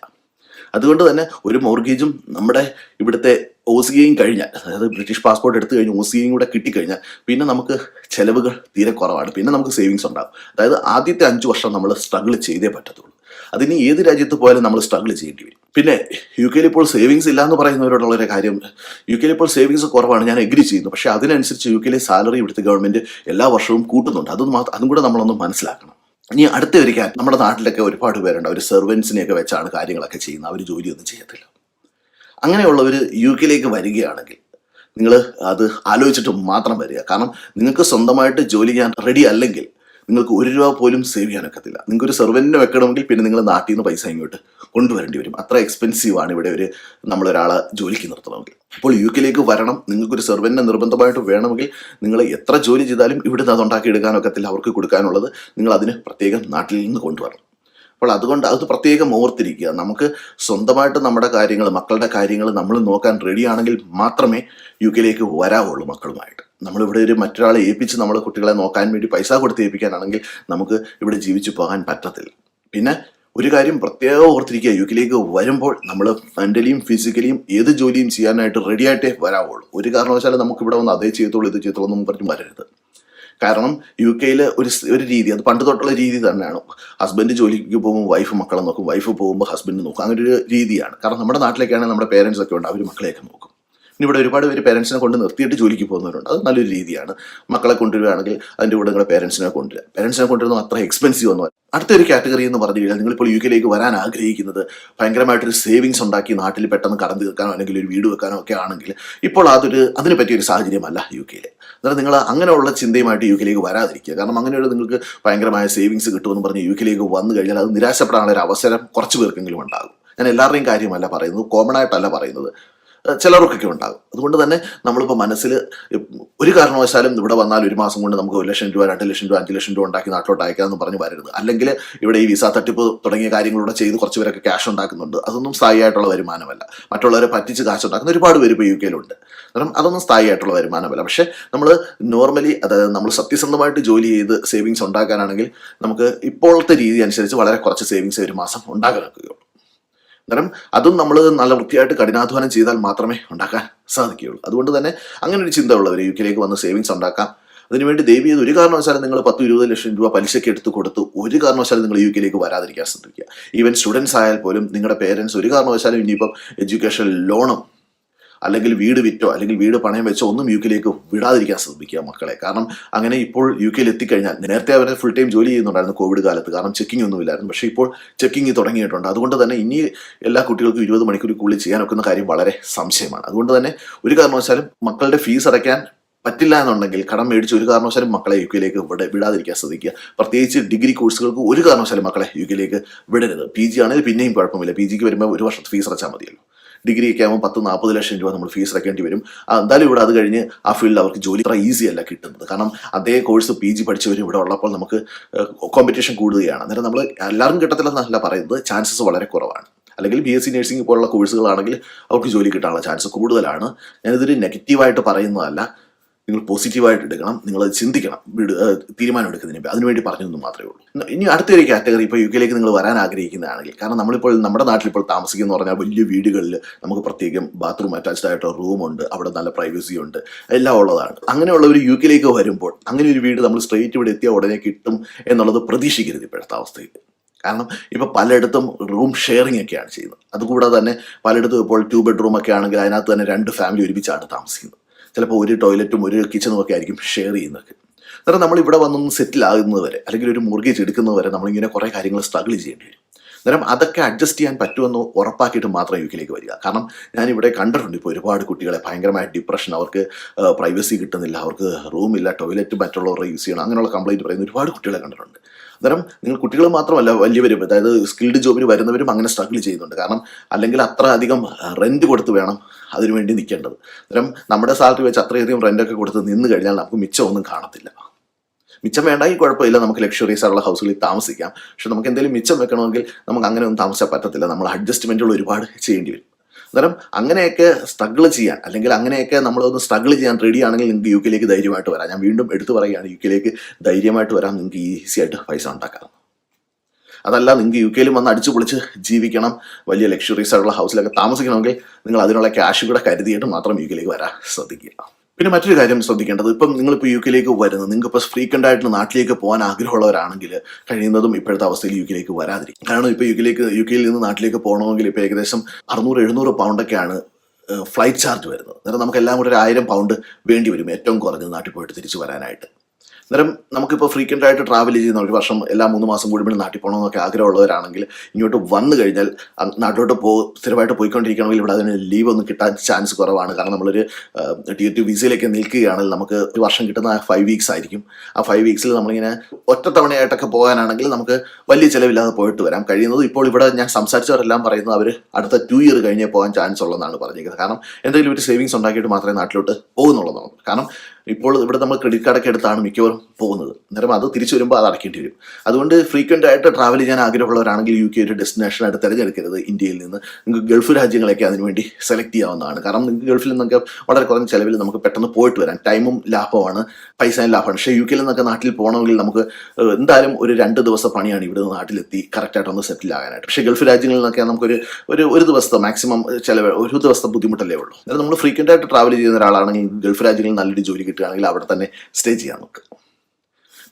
അതുകൊണ്ട് തന്നെ ഒരു മോർഗേജും നമ്മുടെ ഇവിടുത്തെ ഒ സി ഐയും കഴിഞ്ഞാൽ അതായത് ബ്രിട്ടീഷ് പാസ്പോർട്ട് എടുത്തു കഴിഞ്ഞ് ഒ സി ഐയും കൂടെ കിട്ടിക്കഴിഞ്ഞാൽ പിന്നെ നമുക്ക് ചിലവുകൾ തീരെ കുറവാണ്. പിന്നെ നമുക്ക് സേവിങ്സ് ഉണ്ടാകും. അതായത് ആദ്യത്തെ അഞ്ച് വർഷം നമ്മൾ സ്ട്രഗിൾ ചെയ്തേ പറ്റത്തുള്ളൂ. അതിന് ഏത് രാജ്യത്ത് പോയാലും നമ്മൾ സ്ട്രഗിൾ ചെയ്യേണ്ടി വരും. പിന്നെ യു കെയിൽ ഇപ്പോൾ സേവിങ്സ് ഇല്ല എന്ന് പറയുന്നവരോടുള്ള ഒരു കാര്യം യു കെയിൽ ഇപ്പോൾ സേവിങ്സ് കുറവാണ് ഞാൻ എഗ്രി ചെയ്യുന്നു. പക്ഷേ അതിനനുസരിച്ച് യു കെയിലെ സാലറി ഇവിടുത്തെ ഗവൺമെന്റ് എല്ലാ വർഷവും കൂട്ടുന്നുണ്ട്. അതും അതും കൂടെ നമ്മളൊന്ന് മനസ്സിലാക്കണം. ഇനി അടുത്ത വരിക നമ്മുടെ നാട്ടിലൊക്കെ ഒരുപാട് പേരുണ്ട്. അവർ സെർവൻസിനെയൊക്കെ വെച്ചാണ് കാര്യങ്ങളൊക്കെ ചെയ്യുന്നത്. അവർ ജോലിയൊന്നും ചെയ്യത്തില്ല. അങ്ങനെയുള്ളവർ യു കെയിലേക്ക് വരികയാണെങ്കിൽ നിങ്ങൾ അത് ആലോചിച്ചിട്ട് മാത്രം വരിക. കാരണം നിങ്ങൾക്ക് സ്വന്തമായിട്ട് ജോലി ചെയ്യാൻ റെഡി അല്ലെങ്കിൽ നിങ്ങൾക്ക് ഒരു രൂപ പോലും സേവ് ചെയ്യാൻ ഒക്കത്തില്ല. നിങ്ങൾക്ക് ഒരു സെർവന്റിനെ വെക്കണമെങ്കിൽ പിന്നെ നിങ്ങൾ നാട്ടിൽ നിന്ന് പൈസ ഇങ്ങോട്ട് കൊണ്ടുവരേണ്ടി വരും. അത്ര എക്സ്പെൻസീവ് ആണ് ഇവിടെ ഒരു നമ്മളൊരാളെ ജോലിക്ക് നിർത്തണമെങ്കിൽ. അപ്പോൾ യു കെയിലേക്ക് വരണം നിങ്ങൾക്കൊരു സെർവന്റിനെ നിർബന്ധമായിട്ട് വേണമെങ്കിൽ നിങ്ങൾ എത്ര ജോലി ചെയ്താലും ഇവിടുന്ന് അത് ഉണ്ടാക്കിയെടുക്കാനൊക്കത്തില്ല അവർക്ക് കൊടുക്കാനുള്ളത് നിങ്ങൾ അതിന് പ്രത്യേകം നാട്ടിൽ നിന്ന് കൊണ്ടുവരണം. അപ്പോൾ അതുകൊണ്ട് അത് പ്രത്യേകം ഓർത്തിരിക്കുക. നമുക്ക് സ്വന്തമായിട്ട് നമ്മുടെ കാര്യങ്ങൾ മക്കളുടെ കാര്യങ്ങൾ നമ്മൾ നോക്കാൻ റെഡിയാണെങ്കിൽ മാത്രമേ യു കെയിലേക്ക് വരാവുള്ളൂ മക്കളുമായിട്ട്. നമ്മളിവിടെ ഒരു മറ്റൊരാളെ ഏൽപ്പിച്ച് നമ്മുടെ കുട്ടികളെ നോക്കാൻ വേണ്ടി പൈസ കൊടുത്ത് ഏൽപ്പിക്കാനാണെങ്കിൽ നമുക്ക് ഇവിടെ ജീവിച്ചു പോകാൻ പറ്റത്തില്ല. പിന്നെ ഒരു കാര്യം പ്രത്യേകം ഓർത്തിരിക്കുക. യു കെയിലേക്ക് വരുമ്പോൾ നമ്മൾ മെന്റലിയും ഫിസിക്കലിയും ഏത് ജോലിയും ചെയ്യാനായിട്ട് റെഡിയായിട്ടേ വരാവുള്ളൂ. ഒരു കാരണവശാലും നമുക്ക് ഇവിടെ വന്ന് അതേ ചെയ്യത്തുള്ളൂ ഇത് ചെയ്യത്തുള്ളൂ എന്നും പറഞ്ഞ് വരരുത്. കാരണം യു കെയിൽ ഒരു ഒരു രീതി അത് പണ്ട് തൊട്ടുള്ള രീതി തന്നെയാണ്. ഹസ്ബൻഡ് ജോലിക്ക് പോകുമ്പോൾ വൈഫ് മക്കളെ നോക്കും. വൈഫ് പോകുമ്പോൾ ഹസ്ബൻഡ് നോക്കും. അങ്ങനെ ഒരു രീതിയാണ്. കാരണം നമ്മുടെ നാട്ടിലേക്കാണെങ്കിൽ നമ്മുടെ പേരൻസ് ഒക്കെ ഉണ്ട്. അവർ മക്കളെയൊക്കെ നോക്കും. ഇനി ഇവിടെ ഒരുപാട് പേര് പേരൻസിനെ കൊണ്ട് നിർത്തിയിട്ട് ജോലിക്ക് പോകുന്നവരുണ്ട്. അത് നല്ലൊരു രീതിയാണ്. മക്കളെ കൊണ്ടുവരികയാണെങ്കിൽ അതിന്റെ കൂടെ നിങ്ങളുടെ പേരൻസിനെ കൊണ്ടുവരിക. പേരൻസിനെ കൊണ്ടുവരുന്നത് അത്ര എക്സ്പെൻസീവ് ഒന്നും അടുത്തൊരു കാറ്റഗറി എന്ന് പറഞ്ഞു കഴിഞ്ഞാൽ നിങ്ങളിപ്പോൾ യു കെയിലേക്ക് വരാൻ ആഗ്രഹിക്കുന്നത് ഭയങ്കരമായിട്ടൊരു സേവിങ്സ് ഉണ്ടാക്കി നാട്ടിൽ പെട്ടെന്ന് കടന്നു തീർക്കാനോ അല്ലെങ്കിൽ ഒരു വീട് വെക്കാനോ ഒക്കെ ആണെങ്കിൽ ഇപ്പോൾ അതൊരു അതിന് പറ്റിയൊരു സാഹചര്യമല്ല യു കെയിൽ. അന്നേരം നിങ്ങൾ അങ്ങനെയുള്ള ചിന്തയുമായിട്ട് യു കെയിലേക്ക് വരാതിരിക്കുക. കാരണം അങ്ങനെയുള്ള നിങ്ങൾക്ക് ഭയങ്കരമായ സേവിങ്സ് കിട്ടുമെന്ന് പറഞ്ഞ് യു കെയിലേക്ക് വന്നു കഴിഞ്ഞാൽ അത് നിരാശപ്പെടാനുള്ള ഒരു അവസരം കുറച്ച് പേർക്കെങ്കിലും ഉണ്ടാകും. ഞാൻ എല്ലാവരുടെയും കാര്യമല്ല പറയുന്നത്. കോമൺ ആയിട്ടല്ല പറയുന്നത്. ചിലർക്കൊക്കെ ഉണ്ടാകും. അതുകൊണ്ട് തന്നെ നമ്മളിപ്പോൾ മനസ്സിൽ ഒരു കാരണവശാലും ഇവിടെ വന്നാൽ ഒരു മാസം കൊണ്ട് നമുക്ക് ഒരു ലക്ഷം രൂപ രണ്ട് ലക്ഷം രൂപ അഞ്ച് ലക്ഷം രൂപ ഉണ്ടാക്കി നാട്ടിലോട്ട് അയക്കാമെന്ന് പറഞ്ഞ് വരരുത്. അല്ലെങ്കിൽ ഇവിടെ ഈ വിസ തട്ടിപ്പ് തുടങ്ങിയ കാര്യങ്ങളൂടെ ചെയ്ത് കുറച്ച് പേരൊക്കെ ക്യാഷ് ഉണ്ടാക്കുന്നുണ്ട്. അതൊന്നും സ്ഥായിയായിട്ടുള്ള വരുമാനമല്ല. മറ്റുള്ളവരെ പറ്റിച്ച് കാശ് ഉണ്ടാക്കുന്ന ഒരുപാട് പേര് ഇപ്പോൾ യു കെയിലുണ്ട്. കാരണം അതൊന്നും സ്ഥായിയായിട്ടുള്ള വരുമാനമല്ല. പക്ഷേ നമ്മൾ നോർമലി അതായത് നമ്മൾ സത്യസന്ധമായിട്ട് ജോലി ചെയ്ത് സേവിങ്സ് ഉണ്ടാക്കാനാണെങ്കിൽ നമുക്ക് ഇപ്പോഴത്തെ രീതി അനുസരിച്ച് വളരെ കുറച്ച് സേവിങ്സ് ഒരു മാസം ഉണ്ടാക്കാനൊക്കെയുള്ളൂ അന്നേരം അതും നമ്മൾ നല്ല വൃത്തിയായിട്ട് കഠിനാധ്വാനം ചെയ്താൽ മാത്രമേ ഉണ്ടാക്കാൻ സാധിക്കുകയുള്ളൂ. അതുകൊണ്ട് തന്നെ അങ്ങനെ ഒരു ചിന്ത ഉള്ളവർ യു കെയിലേക്ക് വന്ന് സേവിങ്സ് ഉണ്ടാക്കാം. അതിനുവേണ്ടി ദേവി ഒരു കാരണവശാലും നിങ്ങൾ പത്ത് ഇരുപത് ലക്ഷം രൂപ പലിശയ്ക്ക് എടുത്ത് കൊടുത്ത് ഒരു കാരണവശാലും നിങ്ങൾ യു കെയിലേക്ക് വരാതിരിക്കാൻ ശ്രദ്ധിക്കുക. ഈവൻ സ്റ്റുഡൻസ് ആയാൽ പോലും നിങ്ങളുടെ പേരൻസ് ഒരു കാരണവശാലും ഇനിയിപ്പം എഡ്യൂക്കേഷൻ ലോണും അല്ലെങ്കിൽ വീട് വിറ്റോ അല്ലെങ്കിൽ വീട് പണയം വെച്ചോ ഒന്നും യു കെയിലേക്ക് വിടാതിരിക്കാൻ ശ്രദ്ധിക്കുക മക്കളെ. കാരണം അങ്ങനെ ഇപ്പോൾ യു കെയിൽ എത്തിക്കഴിഞ്ഞാൽ നേരത്തെ അവരെ ഫുൾ ടൈം ജോലി ചെയ്യുന്നുണ്ടായിരുന്നു കോവിഡ് കാലത്ത്. കാരണം ചെക്കിംഗ് ഒന്നുമില്ലായിരുന്നു പക്ഷേ ഇപ്പോൾ ചെക്കിംഗ് തുടങ്ങിയിട്ടുണ്ട്. അതുകൊണ്ട് തന്നെ ഇനി എല്ലാ കുട്ടികൾക്കും ഇരുപത് മണിക്കൂറിനുള്ളിൽ ചെയ്യാൻ ഒക്കുന്ന കാര്യം വളരെ സംശയമാണ്. അതുകൊണ്ട് തന്നെ ഒരു കാരണവശാലും മക്കളുടെ ഫീസ് അടയ്ക്കാൻ പറ്റില്ല എന്നുണ്ടെങ്കിൽ കടം മേടിച്ച് ഒരു കാരണവശാലും മക്കളെ യു കെയിലേക്ക് വിട വിടാതിരിക്കാൻ ശ്രദ്ധിക്കുക. പ്രത്യേകിച്ച് ഡിഗ്രി കോഴ്സുകൾക്ക് ഒരു കാരണവശാലും മക്കളെ യു കെയിലേക്ക് വിടരുത്. പി ജി ആണെങ്കിൽ പിന്നെയും കുഴപ്പമില്ല. പി ജിക്ക് വരുമ്പോൾ ഒരു വർഷത്തെ ഫീസ് അടച്ചാൽ മതിയല്ലോ. ഡിഗ്രി ഒക്കെ ആകുമ്പോൾ പത്ത് നാൽപ്പത് ലക്ഷം രൂപ നമ്മൾ ഫീസ് അടക്കേണ്ടി വരും. എന്തായാലും ഇവിടെ അത് കഴിഞ്ഞ് ആ ഫീൽഡിൽ അവർക്ക് ജോലി അത്ര ഈസി അല്ല കിട്ടുന്നത്. കാരണം അതേ കോഴ്സ് പി ജി പഠിച്ചവരും ഇവിടെ ഉള്ളപ്പോൾ നമുക്ക് കോമ്പറ്റീഷൻ കൂടുകയാണ്. അന്നേരം നമ്മൾ എല്ലാവരും കിട്ടത്തില്ലെന്നല്ല പറയുന്നത്. ചാൻസസ് വളരെ കുറവാണ്. അല്ലെങ്കിൽ ബി എസ് സി നഴ്സിംഗ് പോലുള്ള കോഴ്സുകളാണെങ്കിൽ അവർക്ക് ജോലി കിട്ടാനുള്ള ചാൻസ് കൂടുതലാണ്. ഞാനിതൊരു നെഗറ്റീവായിട്ട് പറയുന്നതല്ല. നിങ്ങൾ പോസിറ്റീവായിട്ട് എടുക്കണം. നിങ്ങൾ ചിന്തിക്കണം. തീരുമാനം എടുക്കുന്നതിന് അതിനുവേണ്ടി പറഞ്ഞതെന്ന് മാത്രമേ ഉള്ളൂ. ഇനി അടുത്തൊരു കാറ്റഗറി ഇപ്പോൾ യു കെയിലേക്ക് നിങ്ങൾ വരാൻ ആഗ്രഹിക്കുന്നതാണെങ്കിൽ കാരണം നമ്മളിപ്പോൾ നമ്മുടെ നാട്ടിൽ ഇപ്പോൾ താമസിക്കുന്ന പറഞ്ഞാൽ വലിയ വീടുകളിൽ നമുക്ക് പ്രത്യേകം ബാത്റൂം അറ്റാച്ച്ഡ് ആയിട്ട് റൂമുണ്ട് അവിടെ നല്ല പ്രൈവസി ഉണ്ട്. എല്ലാം ഉള്ളതാണ്. അങ്ങനെയുള്ളവർ യു കെയിലേക്ക് വരുമ്പോൾ അങ്ങനെ ഒരു വീട് നമ്മൾ സ്ട്രെയിറ്റ് ഇവിടെ എത്തിയ ഉടനെ കിട്ടും എന്നുള്ളത് പ്രതീക്ഷിക്കരുത് ഇപ്പോഴത്തെ അവസ്ഥയിൽ. കാരണം ഇപ്പോൾ പലയിടത്തും റൂം ഷെയറിംഗ് ഒക്കെയാണ് ചെയ്യുന്നത്. അതുകൂടാതെ തന്നെ പലയിടത്തും ഇപ്പോൾ ടു ബെഡ്റൂം ഒക്കെ ആണെങ്കിൽ അതിനകത്ത് തന്നെ രണ്ട് ഫാമിലി ഒരുമിച്ചാണ് താമസിക്കുന്നത്. ചിലപ്പോൾ ഒരു ടോയ്ലറ്റും ഒരു കിച്ചണും ഒക്കെ ആയിരിക്കും ഷെയർ ചെയ്യുന്നത്. എന്നിട്ട് നമ്മൾ ഇവിടെ വന്നൊന്ന് സെറ്റിൽ ആകുന്നത് വരെ അല്ലെങ്കിൽ ഒരു മോർഗേജ് എടുക്കുന്നത് വരെ നമ്മളിങ്ങനെ കുറേ കാര്യങ്ങൾ സ്ട്രഗിൾ ചെയ്യേണ്ടി വരും. അന്നേരം അതൊക്കെ അഡ്ജസ്റ്റ് ചെയ്യാൻ പറ്റുമെന്ന് ഉറപ്പാക്കിയിട്ട് മാത്രം യു കെയിലേക്ക് വരിക. കാരണം ഞാനിവിടെ കണ്ടിട്ടുണ്ട് ഇപ്പോൾ ഒരുപാട് കുട്ടികളെ ഭയങ്കരമായ ഡിപ്രഷൻ അവർക്ക് പ്രൈവസി കിട്ടുന്നില്ല അവർക്ക് റൂമില്ല ടോയ്ലറ്റ് മറ്റുള്ളവരുടെ യൂസ് ചെയ്യണം അങ്ങനെയുള്ള കംപ്ലൈന്റ് പറയുന്ന ഒരുപാട് കുട്ടികളെ കണ്ടിട്ടുണ്ട്. അന്നേരം നിങ്ങൾ കുട്ടികൾ മാത്രമല്ല വലിയവരും അതായത് സ്കിൽഡ് ജോബിന് വരുന്നവരും അങ്ങനെ സ്ട്രഗിൾ ചെയ്യുന്നുണ്ട്. കാരണം അല്ലെങ്കിൽ അത്ര അധികം റെന്റ് കൊടുത്ത് വേണം അതിനുവേണ്ടി നിൽക്കേണ്ടത്. അന്നേരം നമ്മുടെ സാലറി വെച്ച് അത്രയധികം റെന്റൊക്കെ കൊടുത്ത് നിന്ന് കഴിഞ്ഞാൽ നമുക്ക് മിച്ചമൊന്നും കാണത്തില്ല. മിച്ചം വേണ്ടെങ്കിൽ കുഴപ്പമില്ല. നമുക്ക് ലക്ഷറീസ് ആയിട്ടുള്ള ഹൗസുകളിൽ താമസിക്കാം. പക്ഷെ നമുക്ക് എന്തെങ്കിലും മിച്ചം വെക്കണമെങ്കിൽ നമുക്ക് അങ്ങനെ ഒന്നും താമസിക്കാൻ പറ്റത്തില്ല. നമ്മൾ അഡ്ജസ്റ്റ്മെന്റുകൾ ഒരുപാട് ചെയ്യേണ്ടി വരും. അന്നേരം അങ്ങനെയൊക്കെ സ്ട്രഗിൾ ചെയ്യാൻ അല്ലെങ്കിൽ അങ്ങനെയൊക്കെ നമ്മളൊന്ന് സ്ട്രഗിൾ ചെയ്യാൻ റെഡി ആണെങ്കിൽ നിങ്ങൾക്ക് യു കെയിലേക്ക് ധൈര്യമായിട്ട് വരാം. ഞാൻ വീണ്ടും എടുത്തു പറയുകയാണ് യു കെയിലേക്ക് ധൈര്യമായിട്ട് വരാം. നിങ്ങൾക്ക് ഈസി ആയിട്ട് പൈസ ഉണ്ടാക്കാം അതല്ല നിങ്ങൾക്ക് യു കെയിലും വന്ന് അടിച്ചു പൊളിച്ച് ജീവിക്കണം. വലിയ ലക്ഷറീസ് ആയിട്ടുള്ള ഹൗസിലൊക്കെ താമസിക്കണമെങ്കിൽ നിങ്ങൾ അതിനുള്ള ക്യാഷ് കൂടെ കരുതിയിട്ട് മാത്രം യു കെയിലേക്ക് വരാൻ ശ്രദ്ധിക്കുക. പിന്നെ മറ്റൊരു കാര്യം ശ്രദ്ധിക്കേണ്ടത്. ഇപ്പം നിങ്ങളിപ്പോൾ യു കെയിലേക്ക് വരുന്നത് നിങ്ങൾക്ക് ഇപ്പോൾ ഫ്രീക്വന്റ് ആയിട്ട് നാട്ടിലേക്ക് പോകാൻ ആഗ്രഹമുള്ളവരാണെങ്കിൽ കഴിയുന്നതും ഇപ്പോഴത്തെ അവസ്ഥയിൽ യു കെയിലേക്ക് വരാതിരിക്കും. കാരണം ഇപ്പോൾ യു കെയിലേക്ക് യു കെയിൽ നിന്ന് നാട്ടിലേക്ക് പോകണമെങ്കിൽ ഇപ്പോൾ ഏകദേശം അറുന്നൂറ് എഴുന്നൂറ് പൗണ്ടൊക്കെയാണ് ഫ്ലൈറ്റ് ചാർജ് വരുന്നത്. അന്നേരം നമുക്ക് എല്ലാം കൂടെ ഒരു ആയിരം പൗണ്ട് വേണ്ടി വരും. ഏറ്റവും കുറഞ്ഞത് നാട്ടിൽ പോയിട്ട് തിരിച്ചു വരാനായിട്ട്. അന്നേരം നമുക്കിപ്പോൾ ഫ്രീക്വന്റ് ആയിട്ട് ട്രാവൽ ചെയ്യുന്ന ഒരു വർഷം എല്ലാ മൂന്ന് മാസം കൂടുമ്പോൾ നാട്ടിൽ പോകണമെന്നൊക്കെ ആഗ്രഹമുള്ളവരാണെങ്കിൽ ഇങ്ങോട്ട് വന്നു കഴിഞ്ഞാൽ നാട്ടിലോട്ട് പോ സ്ഥിരമായിട്ട് പോയിക്കൊണ്ടിരിക്കണമെങ്കിൽ ഇവിടെ അതിന് ലീവ് ഒന്നും കിട്ടാൻ ചാൻസ് കുറവാണ്. കാരണം നമ്മളൊരു ടി ടി വിസയിലേക്ക് നിൽക്കുകയാണെങ്കിൽ നമുക്ക് ഒരു വർഷം കിട്ടുന്ന ഫൈവ് വീക്സ് ആയിരിക്കും. ആ ഫൈവ് വീക്സിൽ നമ്മളിങ്ങനെ ഒറ്റത്തവണയായിട്ടൊക്കെ പോകാനാണെങ്കിൽ നമുക്ക് വലിയ ചിലവില്ലാതെ പോയിട്ട് വരാം. കഴിയുന്നത് ഇപ്പോൾ ഇവിടെ ഞാൻ സംസാരിച്ചവരെല്ലാം പറയുന്നത് അവർ അടുത്ത ടു ഇയർ കഴിഞ്ഞേ പോകാൻ ചാൻസ് ഉള്ളതെന്നാണ് പറഞ്ഞിരിക്കുന്നത്. കാരണം എന്തെങ്കിലും ഒരു സേവിങ്സ് ഉണ്ടാക്കിയിട്ട് മാത്രമേ നാട്ടിലോട്ട് പോകുന്നുള്ളതാണ് കാരണം ഇപ്പോൾ ഇവിടെ നമ്മൾ ക്രെഡിറ്റ് കാർഡൊക്കെ എടുത്താണ് മിക്കവാറും പോകുന്നത്. അന്നേരം അത് തിരിച്ചു വരുമ്പോൾ അത് അടയ്ക്കേണ്ടി വരും. അതുകൊണ്ട് ഫ്രീക്വന്റ് ആയിട്ട് ട്രാവൽ ചെയ്യാൻ ആഗ്രഹമുള്ളവരാണെങ്കിൽ യു കെ ഒരു ഡെസ്റ്റിനേഷനായിട്ട് തിരഞ്ഞെടുക്കരുത് ഇന്ത്യയിൽ നിന്ന്. നിങ്ങൾക്ക് ഗൾഫ് രാജ്യങ്ങളൊക്കെ അതിനുവേണ്ടി സെലക്ട് ചെയ്യാവുന്നതാണ്. കാരണം നിങ്ങൾക്ക് ഗൾഫിൽ നിന്നൊക്കെ വളരെ കുറഞ്ഞ ചിലവിൽ നമുക്ക് പെട്ടെന്ന് പോയിട്ട് വരാം ടൈമും ലാഭമാണ് പൈസയും ലാഭമാണ്. പക്ഷേ യു കെയിൽ നിന്നൊക്കെ നാട്ടിൽ പോകണമെങ്കിൽ നമുക്ക് എന്തായാലും ഒരു രണ്ട് ദിവസം പണിയാണ് ഇവിടെ നാട്ടിലെത്തി കറക്റ്റായിട്ട് ഒന്ന് സെറ്റിൽ ആകാനായിട്ട്. പക്ഷേ ഗൾഫ് രാജ്യങ്ങളിൽ നിന്നൊക്കെ നമുക്കൊരു ഒരു ഒരു ദിവസത്തെ മാക്സിമം ചിലവ് ഒരു ദിവസത്തെ ബുദ്ധിമുട്ടല്ലേ ഉള്ളൂ. അതായത് നമ്മൾ ഫ്രീക്വന്റ് ആയിട്ട് ട്രാവൽ ചെയ്യുന്ന ഒരാളാണെങ്കിൽ ഗൾഫ് രാജ്യങ്ങളിൽ നല്ലൊരു ജോലി കിട്ടുകയാണെങ്കിൽ അവിടെ തന്നെ സ്റ്റേ ചെയ്യാം നമുക്ക്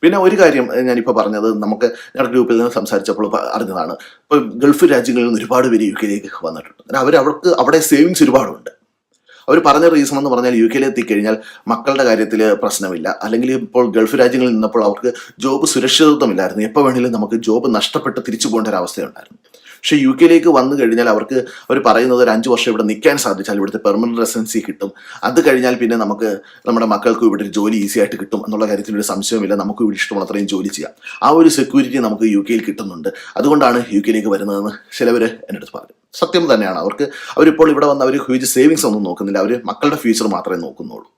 പിന്നെ ഒരു കാര്യം ഞാനിപ്പോൾ പറഞ്ഞത് നമുക്ക് ഞങ്ങളുടെ ഗ്രൂപ്പിൽ നിന്ന് സംസാരിച്ചപ്പോൾ അറിഞ്ഞതാണ്. ഇപ്പോൾ ഗൾഫ് രാജ്യങ്ങളിൽ നിന്ന് ഒരുപാട് പേര് യു കെയിലേക്ക് വന്നിട്ടുണ്ട്. അവർ അവർക്ക് അവിടെ സേവിങ്സ് ഒരുപാടുണ്ട്. അവർ പറഞ്ഞ റീസൺ എന്ന് പറഞ്ഞാൽ യു കെയിൽ എത്തിക്കഴിഞ്ഞാൽ മക്കളുടെ കാര്യത്തിൽ പ്രശ്നമില്ല. അല്ലെങ്കിൽ ഇപ്പോൾ ഗൾഫ് രാജ്യങ്ങളിൽ നിന്നപ്പോൾ അവർക്ക് ജോബ് സുരക്ഷിതത്വമില്ലായിരുന്നു. എപ്പോൾ വേണമെങ്കിലും നമുക്ക് ജോബ് നഷ്ടപ്പെട്ട് തിരിച്ചു പോകേണ്ട ഒരു അവസ്ഥയുണ്ടായിരുന്നു. പക്ഷേ യു കെയിലേക്ക് വന്നു കഴിഞ്ഞാൽ അവർക്ക് അവർ പറയുന്നത് ഒരു അഞ്ച് വർഷം ഇവിടെ നിൽക്കാൻ സാധിച്ചാൽ ഇവിടുത്തെ പെർമനന്റ് റെസിഡൻസി കിട്ടും. അത് കഴിഞ്ഞാൽ പിന്നെ നമുക്ക് നമ്മുടെ മക്കൾക്ക് ഇവിടെ ഒരു ജോലി ഈസി ആയിട്ട് കിട്ടും എന്നുള്ള കാര്യത്തിൽ ഒരു സംശയമില്ല നമുക്ക് ഇവിടെ ഇഷ്ടമുള്ള അത്രയും ജോലി ചെയ്യാം. ആ ഒരു സെക്യൂരിറ്റി നമുക്ക് യു കെയിൽ കിട്ടുന്നുണ്ട്. അതുകൊണ്ടാണ് യു കെയിലേക്ക് വരുന്നതെന്ന് ചിലവർ എന്റെ അടുത്ത് പറഞ്ഞു. സത്യം തന്നെയാണ്. അവർക്ക് അവരിപ്പോൾ ഇവിടെ വന്ന് അവർ ഹ്യൂജ് സേവിങ്സ് ഒന്നും നോക്കുന്നില്ല. അവർ മക്കളുടെ ഫ്യൂച്ചർ മാത്രമേ നോക്കുന്നുള്ളൂ.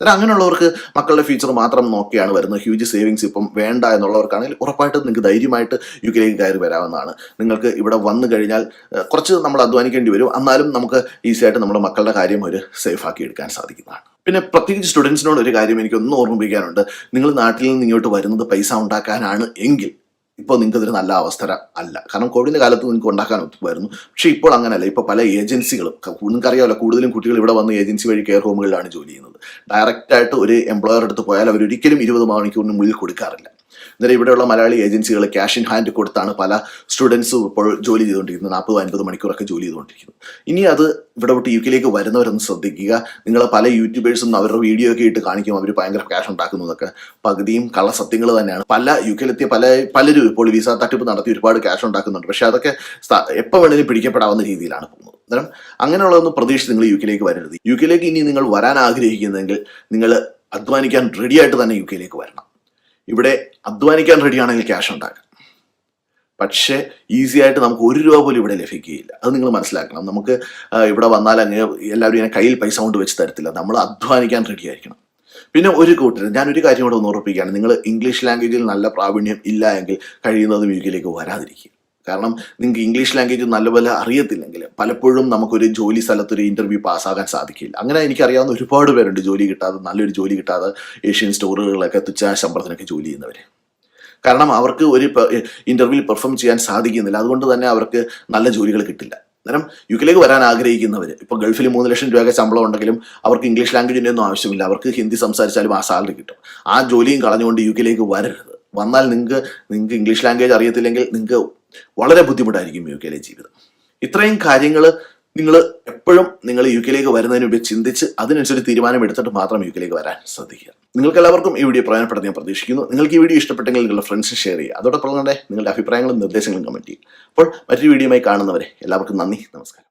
അന്നേരം അങ്ങനെയുള്ളവർക്ക് മക്കളുടെ ഫ്യൂച്ചർ മാത്രം നോക്കിയാണ് വരുന്നത്. ഹ്യൂജ് സേവിങ്സ് ഇപ്പം വേണ്ട എന്നുള്ളവർക്കാണെങ്കിൽ ഉറപ്പായിട്ടും നിങ്ങൾക്ക് ധൈര്യമായിട്ട് യു കെയിലേക്ക് കയറി വരാവുന്നതാണ്. നിങ്ങൾക്ക് ഇവിടെ വന്നു കഴിഞ്ഞാൽ കുറച്ച് നമ്മൾ അധ്വാനിക്കേണ്ടി വരും. എന്നാലും നമുക്ക് ഈസി ആയിട്ട് നമ്മുടെ മക്കളുടെ കാര്യം ഒരു സേഫ് ആക്കി എടുക്കാൻ സാധിക്കുന്നതാണ്. പിന്നെ പ്രത്യേകിച്ച് സ്റ്റുഡൻസിനോട് ഒരു കാര്യം എനിക്ക് ഒന്ന് ഓർമ്മിപ്പിക്കാനുണ്ട്. നിങ്ങൾ നാട്ടിൽ നിന്ന് ഇങ്ങോട്ട് വരുന്നത് പൈസ ഉണ്ടാക്കാനാണ് എങ്കിൽ ഇപ്പോൾ നിങ്ങൾക്ക് ഇതൊരു നല്ല അവസരം അല്ല. കാരണം കോവിഡിന്റെ കാലത്ത് നിങ്ങൾക്ക് ഉണ്ടാക്കാൻ ഒത്തുമായിരുന്നു പക്ഷേ ഇപ്പോൾ അങ്ങനെയല്ല. ഇപ്പോൾ പല ഏജൻസികളും നിങ്ങൾക്കറിയാമല്ലോ കൂടുതലും കുട്ടികൾ ഇവിടെ വന്ന് ഏജൻസി വഴി കെയർ ഹോമുകളിലാണ് ജോലി ചെയ്യുന്നത്. ഡയറക്റ്റായിട്ട് ഒരു എംപ്ലോയർ അടുത്ത് പോയാൽ അവർ ഒരിക്കലും ഇരുപത് മണിക്കൂറിന് മുന്നിൽ കൊടുക്കാറില്ല. അന്നേരം ഇവിടെയുള്ള മലയാളി ഏജൻസികൾ ക്യാഷ് ഇൻ ഹാൻഡ് കൊടുത്താണ് പല സ്റ്റുഡൻസും ഇപ്പോൾ ജോലി ചെയ്തുകൊണ്ടിരിക്കുന്നത്. നാൽപ്പത് അൻപത് മണിക്കൂറൊക്കെ ജോലി ചെയ്തുകൊണ്ടിരിക്കുന്നത് ഇനി അത് ഇവിടെ വിട്ട് യു കെയിലേക്ക് വരുന്നവരൊന്ന് ശ്രദ്ധിക്കുക. നിങ്ങൾ പല യൂട്യൂബേഴ്സും അവരുടെ വീഡിയോ ഒക്കെ ഇട്ട് കാണിക്കും. അവർ ഭയങ്കര ക്യാഷ് ഉണ്ടാക്കുന്നതൊക്കെ പകുതിയും കള്ളസത്യങ്ങൾ തന്നെയാണ്. പല യു കെയിലെത്തിയ പല പലരും ഇപ്പോൾ വിസ തട്ടിപ്പ് നടത്തി ഒരുപാട് ക്യാഷ് ഉണ്ടാക്കുന്നുണ്ട്. പക്ഷെ അതൊക്കെ എപ്പോൾ വേണമെങ്കിലും പിടിക്കപ്പെടാവുന്ന രീതിയിലാണ് പോകുന്നത്. അന്നേരം അങ്ങനെയുള്ളതൊന്നും പ്രതീക്ഷിച്ച് നിങ്ങൾ യു കെയിലേക്ക് വരരുത്. യു കെയിലേക്ക് ഇനി നിങ്ങൾ വരാൻ ആഗ്രഹിക്കുന്നെങ്കിൽ നിങ്ങൾ അധ്വാനിക്കാൻ റെഡിയായിട്ട് തന്നെ യു കെയിലേക്ക് വരണം. ഇവിടെ അധ്വാനിക്കാൻ റെഡിയാണെങ്കിൽ ക്യാഷ് ഉണ്ടാക്കാം. പക്ഷേ ഈസി ആയിട്ട് നമുക്ക് ഒരു രൂപ പോലും ഇവിടെ ലഭിക്കുകയില്ല. അത് നിങ്ങൾ മനസ്സിലാക്കണം. നമുക്ക് ഇവിടെ വന്നാൽ അങ്ങ് എല്ലാവരും ഇങ്ങനെ കയ്യിൽ പൈസ കൊണ്ട് വെച്ച് തരത്തില്ല. നമ്മൾ അധ്വാനിക്കാൻ റെഡി ആയിരിക്കണം. പിന്നെ ഒരു കൂട്ടർ ഞാനൊരു കാര്യം കൂടെ ഒന്ന് ഉറപ്പിക്കുകയാണ്. നിങ്ങൾ ഇംഗ്ലീഷ് ലാംഗ്വേജിൽ നല്ല പ്രാവീണ്യം ഇല്ല എങ്കിൽ കഴിയുന്നതും യുകെയിലേക്ക് വരാതിരിക്കുക. കാരണം നിങ്ങൾക്ക് ഇംഗ്ലീഷ് ലാംഗ്വേജ് നല്ലപോലെ അറിയത്തില്ലെങ്കിൽ പലപ്പോഴും നമുക്കൊരു ജോലി സ്ഥലത്തൊരു ഇന്റർവ്യൂ പാസ്സാകാൻ സാധിക്കില്ല. അങ്ങനെ എനിക്കറിയാവുന്ന ഒരുപാട് പേരുണ്ട് ജോലി കിട്ടാതെ നല്ലൊരു ജോലി കിട്ടാതെ ഏഷ്യൻ സ്റ്റോറുകളിലൊക്കെ തുച്ഛ ശമ്പളത്തിനൊക്കെ ജോലി ചെയ്യുന്നവർ കാരണം അവർക്ക് ഒരു ഇന്റർവ്യൂവിൽ പെർഫോം ചെയ്യാൻ സാധിക്കുന്നില്ല. അതുകൊണ്ട് തന്നെ അവർക്ക് നല്ല ജോലികൾ കിട്ടില്ല. അന്നേരം യു കെയിലേക്ക് വരാൻ ആഗ്രഹിക്കുന്നവർ ഇപ്പോൾ ഗൾഫിൽ മൂന്ന് ലക്ഷം രൂപയൊക്കെ ശമ്പളം ഉണ്ടെങ്കിലും അവർക്ക് ഇംഗ്ലീഷ് ലാംഗ്വേജിന്റെ ഒന്നും ആവശ്യമില്ല. അവർക്ക് ഹിന്ദി സംസാരിച്ചാലും ആ സാലറി കിട്ടും. ആ ജോലിയും കളഞ്ഞുകൊണ്ട് യു കെയിലേക്ക് വരരുത്. വന്നാൽ നിങ്ങൾക്ക് നിങ്ങൾക്ക് ഇംഗ്ലീഷ് ലാംഗ്വേജ് അറിയത്തില്ലെങ്കിൽ നിങ്ങൾക്ക് വളരെ ബുദ്ധിമുട്ടായിരിക്കും യു കെയിലെ ജീവിതം. ഇത്രയും കാര്യങ്ങൾ നിങ്ങൾ എപ്പോഴും നിങ്ങൾ യു കെയിലേക്ക് വരുന്നതിന് മുമ്പ് ചിന്തിച്ച് അതിനനുസരിച്ച് തീരുമാനം എടുത്തിട്ട് മാത്രം യു കെയിലേക്ക് വരാൻ ശ്രദ്ധിക്കുക. നിങ്ങൾക്ക് എല്ലാവർക്കും ഈ വീഡിയോ പ്രയോജനപ്പെടുന്ന ഞാൻ പ്രതീക്ഷിക്കുന്നു. നിങ്ങൾക്ക് ഈ വീഡിയോ ഇഷ്ടപ്പെട്ടെങ്കിൽ നിങ്ങളുടെ ഫ്രണ്ട്സ് ഷെയർ ചെയ്യുക. അതോടൊപ്പം തന്നെ നിങ്ങളുടെ അഭിപ്രായങ്ങളും നിർദ്ദേശങ്ങളും കമന്റ് ചെയ്യുക. അപ്പോൾ മറ്റൊരു വീഡിയോയുമായി കാണുന്നവരെ എല്ലാവർക്കും നന്ദി. നമസ്കാരം.